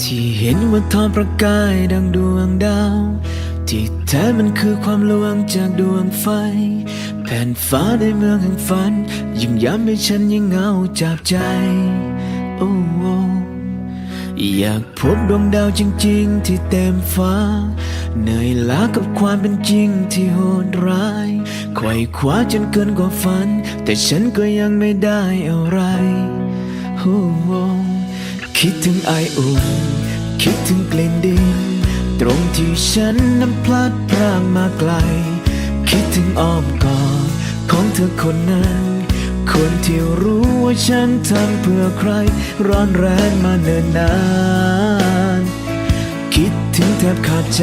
ที่เห็นว่าทอนประกายดังดวงดาว ที่แท้มันคือความลวงจากดวงไฟ แผ่นฟ้าในเมืองแห่งฝัน ยิ่งย้ำให้ฉันยิ่งเหงาจากใจ โอ้อยากพบดวงดาวจริง ๆ ที่เต็มฟ้า เหนื่อยล้ากับความเป็นจริงที่โหดร้าย ไขว่คว้าจนเกินกว่าฝัน แต่ฉันก็ยังไม่ได้อะไรโอ้คิดถึงไออุ่นคิดถึงกลิ่นดิน ตรงที่ฉันนั้นพลัดพรากมาไกล คิดถึงอ้อมกอดของเธอคนนั้น คนที่รู้ว่าฉันทำเพื่อใคร ร้อนแรงมาเนิ่นนาน คิดถึงแทบขาดใจ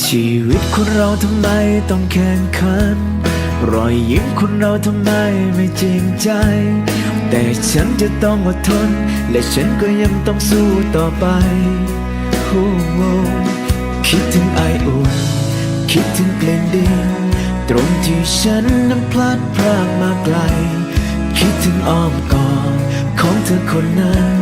ชีวิตคนเราทำไมต้องแข่งขัน รอยยิ้มคนเราทำไมไม่จริงใจ แต่ฉันจะต้องอดทน และฉันก็ยังต้องสู้ต่อไปโอ้โหคิดถึงไออุ่น คิดถึงกลิ่นดินตรงที่ฉันนั้นพลัดพรากมาไกล คิดถึงอ้อมกอดของเธอคนนั้น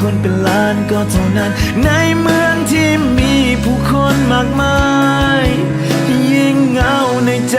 คนเป็นล้านก็เท่านั้น ในเมืองที่มีผู้คนมากมาย ยิ่งเงาในใจ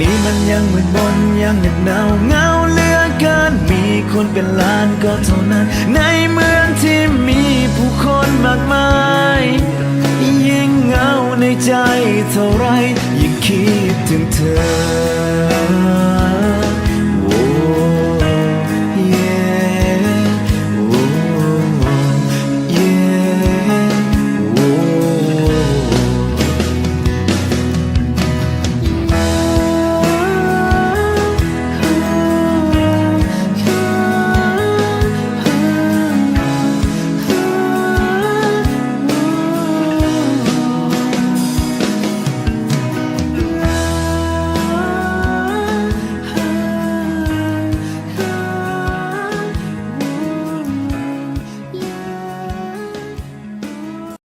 นี้มันยังมืดมนยังเหน็บหนาวเงาเหลือเกิน มีคนเป็นล้านก็เท่านั้น ในเมืองที่มีผู้คนมากมาย ยิ่งเงาในใจเท่าไร ยิ่งคิดถึงเธอ